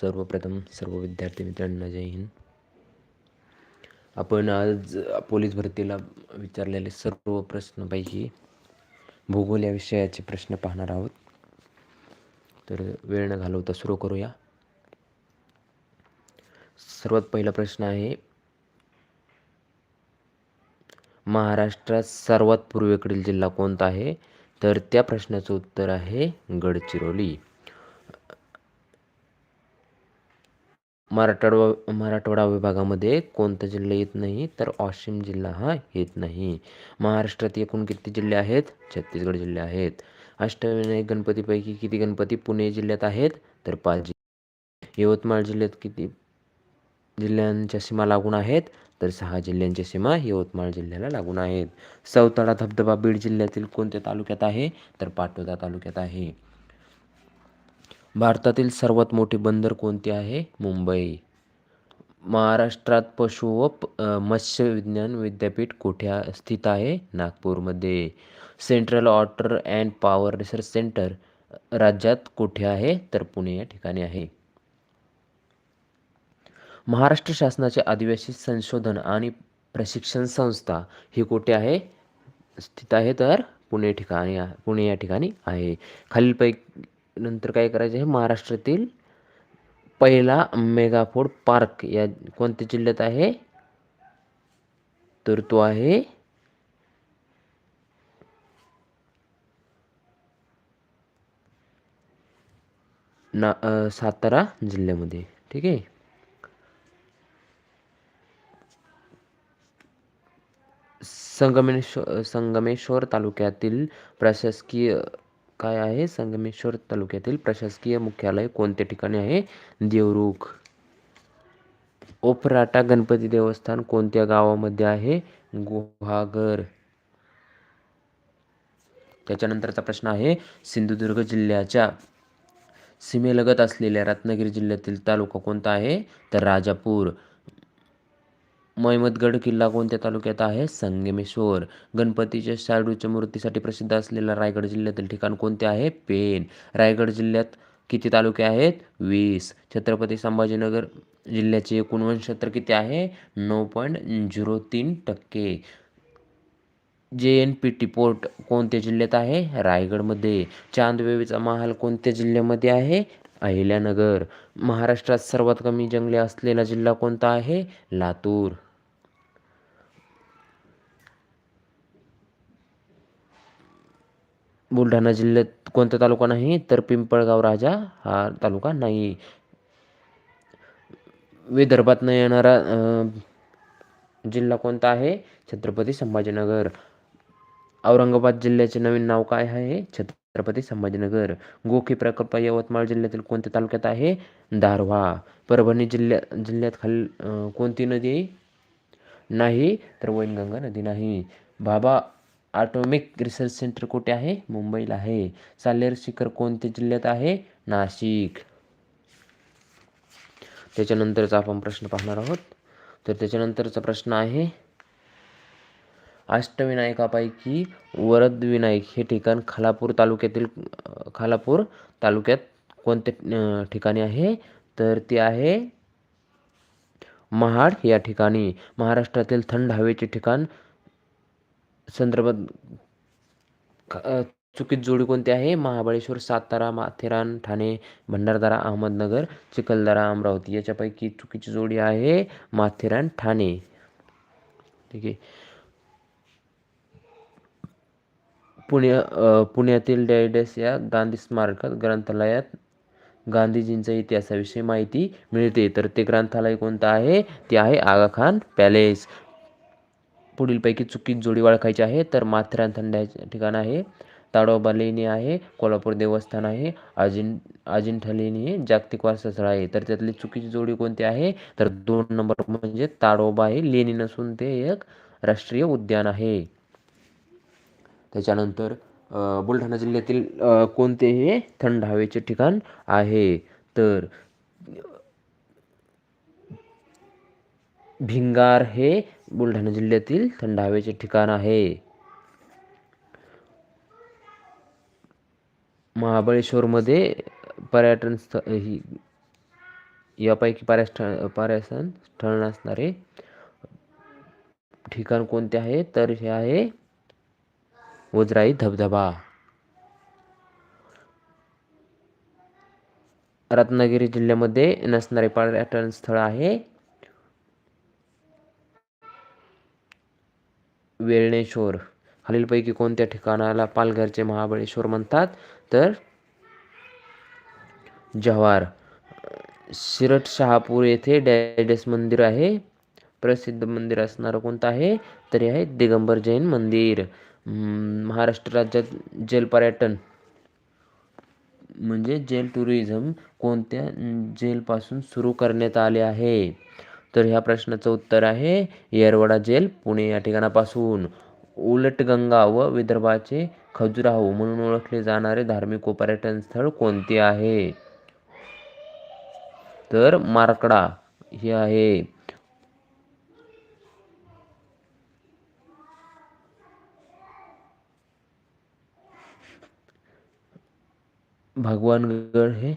सर्वप्रथम सर्व विद्यार्थी मित्रांना जय हिंद. आपण आज पोलीस भरतीला विचारलेले सर्व प्रश्नपैकी भूगोल या विषयाचे प्रश्न पाहणार आहोत. तर वेळ न घालवता सुरू करूया. सर्वात पहिला प्रश्न आहे महाराष्ट्रात सर्वात पूर्वेकडील जिल्हा कोणता आहे? तर त्या प्रश्नाचं उत्तर आहे गडचिरोली. मराठवाडा मराठवाडा विभागामध्ये कोणता जिल्हा येत नाही तर वाशिम जिल्हा हा येत नाही. महाराष्ट्रात एकूण किती जिल्हे आहेत? छत्तीसगड जिल्हे आहेत. अष्टविनायक गणपतीपैकी किती गणपती पुणे जिल्ह्यात आहेत? तर पाच यवतमाळ जिल्ह्यात किती जिल्ह्यांच्या सीमा लागून आहेत? तर सहा जिल्ह्यांच्या सीमा यवतमाळ जिल्ह्याला लागून आहेत. सौताळा धबधबा बीड जिल्ह्यातील कोणत्या तालुक्यात आहे? तर पाटोदा तालुक्यात आहे. भारतातील सर्वात मोठी बंदर कोणती आहे? मुंबई. महाराष्ट्रात पशु व मत्स्य विज्ञान विद्यापीठ कुठे स्थित आहे? नागपूरमध्ये. Central water and power research centre राज्यात कुठे आहे? तर पुणे या ठिकाणी आहे. महाराष्ट्र शासनाचे आदिवासी संशोधन आणि प्रशिक्षण संस्था ही कुठे आहे? स्थित आहे तर पुणे ठिकाणी पुणे या ठिकाणी आहे. खालीलपैकी नंतर काय करायचं आहे महाराष्ट्रातील पहिला मेगाफोड पार्क या कोणत्या जिल्ह्यात आहे? तर तो आहे ना सातारा जिल्ह्यामध्ये. ठीक आहे? संगमेश्वर संगमेश्वर तालुक्यातील प्रशासकीय काय आहे? संगमेश्वर तालुक्यातील प्रशासकीय मुख्यालय कोणत्या ठिकाणी आहे? देवरुख. ओपराटा गणपती देवस्थान कोणत्या गावामध्ये आहे? गुहागर. त्याच्यानंतरचा प्रश्न आहे सिंधुदुर्ग जिल्ह्याच्या सीमेलगत असलेल्या रत्नागिरी जिल्ह्यातील तालुका कोणता आहे? तर राजापूर. महिमतगड किल्ला कोणत्या तालुक्यात आहे? संगमेश्वर. गणपतीच्या शाडूच्या मूर्तीसाठी प्रसिद्ध असलेला रायगड जिल्ह्यातील ठिकाण कोणते आहे? पेन रायगड जिल्ह्यात किती तालुके आहेत? वीस. छत्रपती संभाजीनगर जिल्ह्याचे एकूण क्षेत्र किती आहे? नऊ पॉईंट झिरो तीन टक्के. जे एन पी टी पोर्ट कोणत्या जिल्ह्यात आहे? रायगडमध्ये. चांदवेवीचा महाल कोणत्या जिल्ह्यामध्ये आहे? अहिल्यानगर. महाराष्ट्रात सर्वात कमी जंगले असलेला जिल्हा कोणता आहे? लातूर. बुलढाणा जिल्ह्यात कोणता तालुका नाही तर पिंपळगाव राजा हा तालुका नाही. विदर्भात येणारा जिल्हा कोणता आहे? छत्रपती संभाजीनगर. औरंगाबाद जिल्ह्याचे नवीन नाव काय आहे? छत्रपती संभाजीनगर. गोखी प्रकल्प यवतमाळ जिल्ह्यातील कोणत्या तालुक्यात आहे? दारव्हा. परभणी जिल्ह्या जिल्ह्यात खाल कोणती नदी नाही तर वैनगंगा नदी नाही. बाबा ॲटॉमिक रिसर्च सेंटर कुठे आहे? मुंबईला आहे. सालेर शिखर कोणत्या जिल्ह्यात आहे? नाशिक. त्याच्यानंतरचा आपण प्रश्न पाहणार आहोत. तर त्याच्यानंतरचा प्रश्न आहे अष्टविनायकापैकी वरदविनायक हे ठिकाण खालापूर तालुक्यातील खालापूर तालुक्यात कोणत्या ठिकाणी आहे? तर ते आहे महाड या ठिकाणी. महाराष्ट्रातील थंड हवेचे ठिकाण संदर्भात चुकीत जोडी कोणती आहे? महाबळेश्वर सातारा माथेरान ठाणे भंडारदारा अहमदनगर चिखलदरा अमरावती याच्यापैकी चुकीची जोडी आहे. माथेरान ठाणे. ठीक आहे. पुण्या पुण्यातील डेडेस या गांधी स्मारकात ग्रंथालयात गांधीजींचा इतिहासाविषयी माहिती मिळते. तर ते ग्रंथालय कोणतं आहे? ते आहे आगा खान पॅलेस. पुढीलपैकी चुकीत जोडी ओळखायची आहे तर माथेरान थंड्याचे ठिकाण आहे. ताडोबा लेणी आहे कोल्हापूर देवस्थान आहे अजिं अजिंठा लेणी हे जागतिक वारसा स्थळ आहे. तर त्यातली चुकीची जोडी कोणती आहे? तर दोन नंबर म्हणजे ताडोबा हे लेणी नसून ते एक राष्ट्रीय उद्यान आहे. त्याच्यानंतर बुलढाणा जिल्ह्यातील कोणते हे थंड हवेचे ठिकाण आहे. तर भिंगार हे बुलढाणा जिल्ह्यातील थंड हवेचे ठिकाण आहे. महाबळेश्वरमध्ये पर्यटन स्थळ ही यापैकी पर्यटन पर्यटन स्थळ नसणारे ठिकाण कोणते आहे? तर हे आहे वज्राई धबधबा. रत्नागिरी जिल्ह्यामध्ये नसणारे पर्यटन स्थळ आहे. वेळणेश्वर. खालीलपैकी कोणत्या ठिकाणाला पालघरचे महाबळेश्वर म्हणतात? तर जव्हार. शिरट शहापूर येथे डॅडेस मंदिर आहे. प्रसिद्ध मंदिर असणारं कोणतं आहे? तरी आहे दिगंबर जैन मंदिर. महाराष्ट्र राज्यात जल पर्यटन म्हणजे जेल टुरिझम कोणत्या जेलपासून सुरू करण्यात आले आहे? तर ह्या प्रश्नाचं उत्तर आहे येरवडा जेल पुणे या ठिकाणापासून. उलटगंगा व विदर्भाचे खजुराहो म्हणून ओळखले जाणारे धार्मिक व पर्यटन स्थळ कोणते आहे? तर मारकडा हे आहे. भगवानगड हे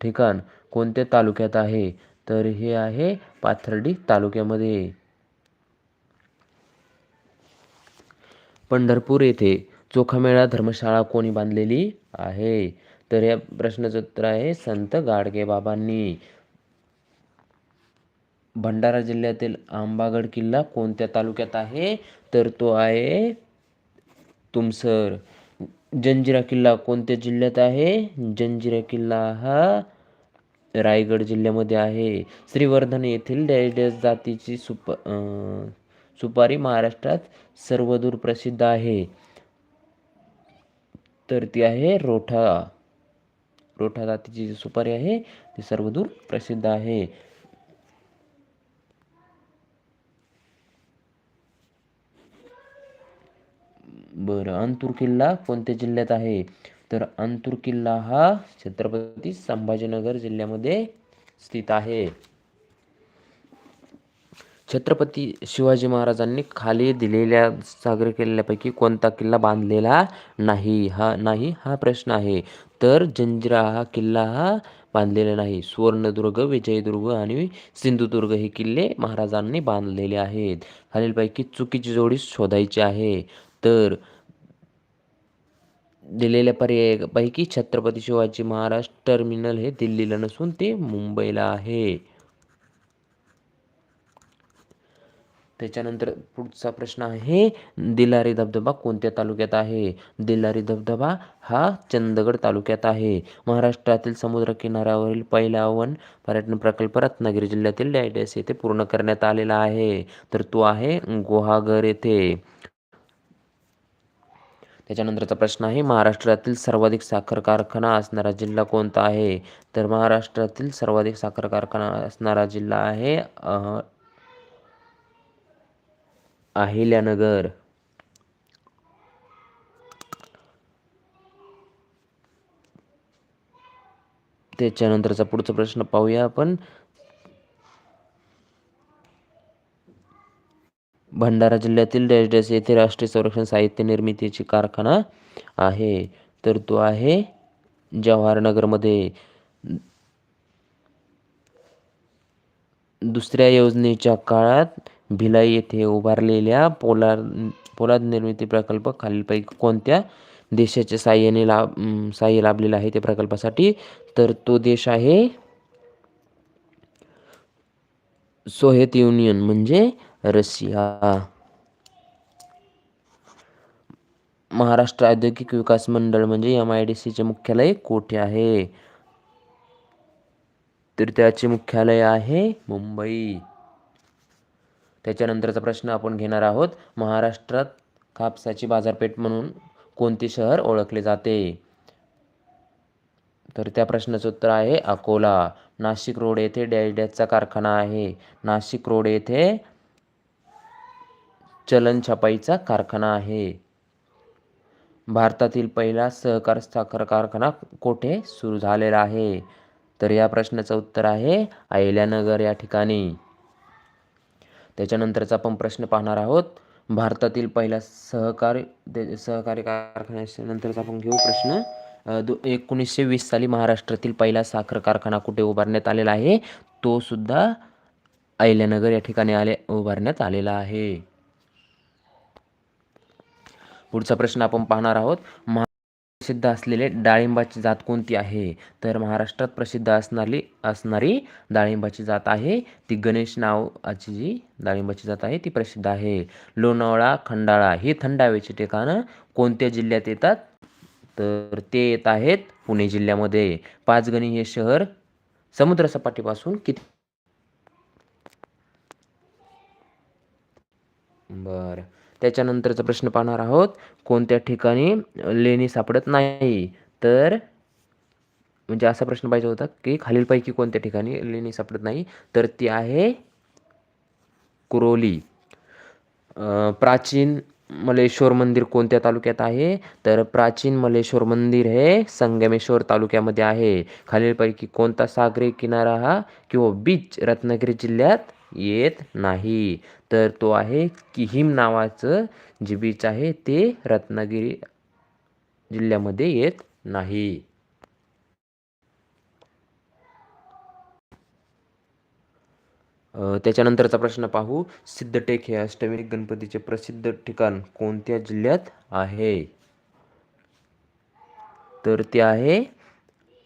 ठिकाण कोणत्या तालुक्यात आहे? तर हे आहे पाथर्डी तालुक्यामध्ये पंढरपूर येथे चोखामेळा धर्मशाळा कोणी बांधलेली आहे? तर या प्रश्नाचं उत्तर आहे संत गाडगे बाबांनी. भंडारा जिल्ह्यातील आंबागड किल्ला कोणत्या तालुक्यात आहे? तर तो आहे तुमसर. जंजिरा किल्ला कोणत्या जिल्ह्यात आहे? जंजिरा किल्ला हा रायगड जिल्ह्यामध्ये आहे. श्रीवर्धन येथील डॅडस जातीची सुप सुपारी महाराष्ट्रात सर्वदूर प्रसिद्ध आहे. तर ती आहे रोठा रोठा जातीची जी सुपारी आहे ती सर्वदूर प्रसिद्ध आहे. बरं अंतूर किल्ला कोणत्या जिल्ह्यात आहे? तर अंतूर किल्ला हा छत्रपती संभाजीनगर जिल्ह्यामध्ये स्थित आहे. छत्रपती शिवाजी महाराजांनी खाली दिलेल्या सागरी किल्ल्यापैकी कोणता किल्ला बांधलेला नाही? हा नाही हा प्रश्न आहे. तर जंजिरा हा किल्ला हा बांधलेला नाही. सुवर्णदुर्ग विजयदुर्ग आणि सिंधुदुर्ग हे किल्ले महाराजांनी बांधलेले आहेत. खालीलपैकी चुकीची जोडी शोधायची आहे. तर दिलेल्या पर्यायापैकी छत्रपती शिवाजी महाराज टर्मिनल हे दिल्लीला नसून ते मुंबईला आहे. त्याच्यानंतर पुढचा प्रश्न आहे दिलारी धबधबा कोणत्या तालुक्यात आहे? दिलारी धबधबा हा चंदगड तालुक्यात आहे. महाराष्ट्रातील समुद्र किनाऱ्यावरील पहिला वन पर्यटन प्रकल्प रत्नागिरी जिल्ह्यातील डायडस येथे पूर्ण करण्यात आलेला आहे. तर तो आहे गुहागर येथे. त्याच्यानंतरचा प्रश्न आहे महाराष्ट्रातील सर्वाधिक साखर कारखाना असणारा जिल्हा कोणता आहे? तर महाराष्ट्रातील सर्वाधिक साखर कारखाना असणारा जिल्हा आहे अहिल्यानगर. त्याच्यानंतरचा पुढचा प्रश्न पाहूया आपण. भंडारा जिल्ह्यातील डॅश येथे राष्ट्रीय संरक्षण साहित्य निर्मितीची कारखाना आहे. तर तो आहे जवाहरनगरमध्ये. दुसऱ्या योजनेच्या काळात भिलाई येथे उभारलेल्या पोलाद पोलाद निर्मिती प्रकल्प खालीलपैकी कोणत्या देशाच्या साह्याने लाभ साह्य लाभलेला आहे त्या प्रकल्पासाठी? तर तो देश आहे सोव्हिएत युनियन. म्हणजे रशिया. महाराष्ट्र औद्योगिक विकास मंडळ म्हणजे एम आय डी सीचे मुख्यालय कोठे आहे? तर त्याचे मुख्यालय आहे मुंबई. त्याच्यानंतरचा प्रश्न आपण घेणार आहोत. महाराष्ट्रात कापसाची बाजारपेठ म्हणून कोणते शहर ओळखले जाते? तर त्या प्रश्नाचं उत्तर आहे अकोला. नाशिक रोड येथे डॅशडॅशचा कारखाना आहे. नाशिक रोड येथे चलन छपाईचा कारखाना आहे. भारतातील पहिला सहकार साखर कारखाना कोठे सुरू झालेला आहे? तर या प्रश्नाचं उत्तर आहे अहिल्यानगर या ठिकाणी. त्याच्यानंतरचा आपण प्रश्न पाहणार आहोत. भारतातील पहिला सहकारी सहकारी कारखान्याच्या नंतरचा आपण घेऊ प्रश्न. दो एकोणीसशे वीस साली महाराष्ट्रातील पहिला साखर कारखाना कुठे उभारण्यात आलेला आहे? तो सुद्धा अहिल्यानगर या ठिकाणी आले उभारण्यात आलेला आहे. पुढचा प्रश्न आपण पाहणार आहोत. महा प्रसिद्ध असलेले डाळिंबाची जात कोणती आहे? तर महाराष्ट्रात प्रसिद्ध असणारी असणारी डाळिंबाची जात आहे. ती गणेश नावाची जी डाळिंबाची जात आहे ती प्रसिद्ध आहे. लोणावळा खंडाळा ही थंड हवेची ठिकाणं कोणत्या जिल्ह्यात येतात? तर ते येत आहेत पुणे जिल्ह्यामध्ये. पाचगणी हे शहर समुद्रसपाटीपासून किती बरं. त्याच्यानंतरचा प्रश्न पाहणार आहोत. कोणत्या ठिकाणी लेणी सापडत नाही? तर म्हणजे असा प्रश्न पाहिजे होता की खालीलपैकी कोणत्या ठिकाणी लेणी सापडत नाही? तर ती आहे कुरोली. प्राचीन मलेश्वर मंदिर कोणत्या तालुक्यात आहे? तर प्राचीन मलेश्वर मंदिर हे संगमेश्वर तालुक्यामध्ये आहे. खालीलपैकी कोणता सागरी किनारा हा किंवा बीच रत्नागिरी जिल्ह्यात येत नाही. तर तो आहे किहीम नावाचं जे बीच आहे ते रत्नागिरी जिल्ह्यामध्ये येत नाही. त्याच्यानंतरचा प्रश्न पाहू. सिद्धटेक हे अष्टविनायक गणपतीचे प्रसिद्ध ठिकाण कोणत्या जिल्ह्यात आहे? तर ते आहे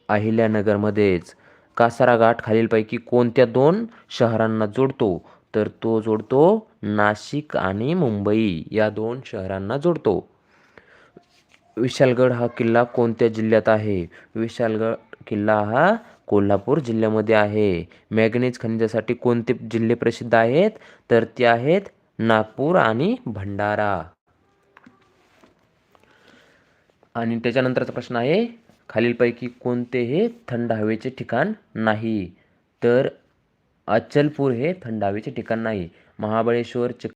अहिल्यानगरमध्येच. कासारा घाट खालीलपैकी कोणत्या दोन शहरांना जोडतो? तर तो जोडतो नाशिक आणि मुंबई. या दोन शहरांना जोडतो. विशालगड हा किल्ला कोणत्या जिल्ह्यात आहे? विशालगड किल्ला हा कोल्हापूर जिल्ह्यामध्ये आहे. मॅग्नेज खनिजासाठी कोणते जिल्हे प्रसिद्ध आहेत? तर ते आहेत नागपूर आणि भंडारा. आणि त्याच्यानंतरचा प्रश्न आहे खालीलपैकी कोणते हे थंड हवेचे ठिकाण नाही. तर अचलपूर हे थंड हवेचे ठिकाण नाही. महाबळेश्वर चिक